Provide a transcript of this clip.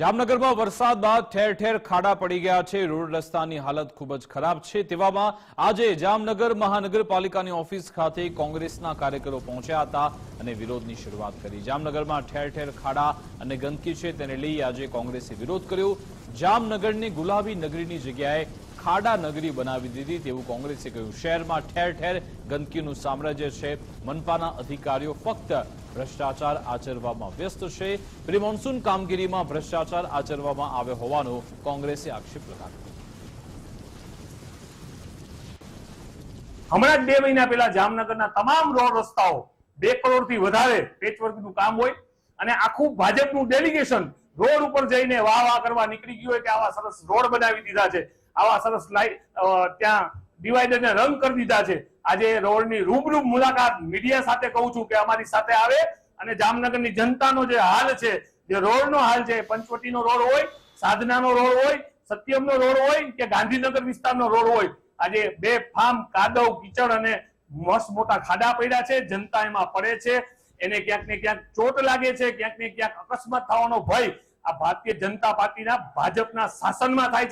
જામનગરમાં વરસાદ બાદ ઠેર ઠેર ખાડા પડી ગયા છે. રોડ રસ્તાની હાલત ખૂબ જ ખરાબ છે. તેવામાં આજે જામનગર મહાનગરપાલિકાની ઓફિસ ખાતે કોંગ્રેસના કાર્યકરો પહોંચ્યા હતા અને વિરોધની શરૂઆત કરી. જામનગરમાં ઠેર ઠેર ખાડા અને ગંદકી છે તેને લઈ આજે કોંગ્રેસે વિરોધ કર્યો. જામનગરની ગુલાબી નગરીની જગ્યાએ ખાડા નગરી બનાવી દીધી તેવું કોંગ્રેસે કહ્યું. શહેરમાં ઠેર ઠેર ગંદકીનું સામ્રાજ્ય છે. મનપાના અધિકારીઓ ફક્ત ભ્રષ્ટાચાર આચરવામાં વ્યસ્ત છે. પ્રી કામગીરીમાં ભ્રષ્ટાચાર આચરવામાં આવ્યો હોવાનો કોંગ્રેસે આક્ષેપ લગાવ્યો હમણાં જ બે મહિના પહેલા જામનગરના તમામ રોડ રસ્તાઓ બે કરોડથી વધારે પેચવર્કનું કામ હોય અને આખું ભાજપનું ડેલિગેશન રોડ ઉપર જઈને વાહ વાહ કરવા નીકળી ગયું હોય કે આવા સરસ રોડ બનાવી દીધા છે. આવા સરસ લાઈટ ત્યાં ડિવાઈડરને રંગ કરી દીધા છે. આજે રોડની રૂબરૂ મુલાકાત મીડિયા સાથે કહું છું કે અમારી સાથે આવે અને જામનગરની જનતાનો જે હાલ છે, જે રોડનો હાલ છે પંચવટીનો રોડ હોય, સાધનાનો રોડ હોય, સત્યમનો રોડ હોય કે ગાંધીનગર વિસ્તારનો રોડ હોય, આજે બે ફાર્મ, કાદવ, કીચડ અને મસ્ત મોટા ખાડા પડ્યા છે, જનતા એમાં પડે છે, એને ક્યાંક ને ક્યાંક ચોટ લાગે છે, ક્યાંક ને ક્યાંક અકસ્માત થવાનો ભય આ ભારતીય જનતા પાર્ટીના ભાજપના શાસનમાં થાય છે.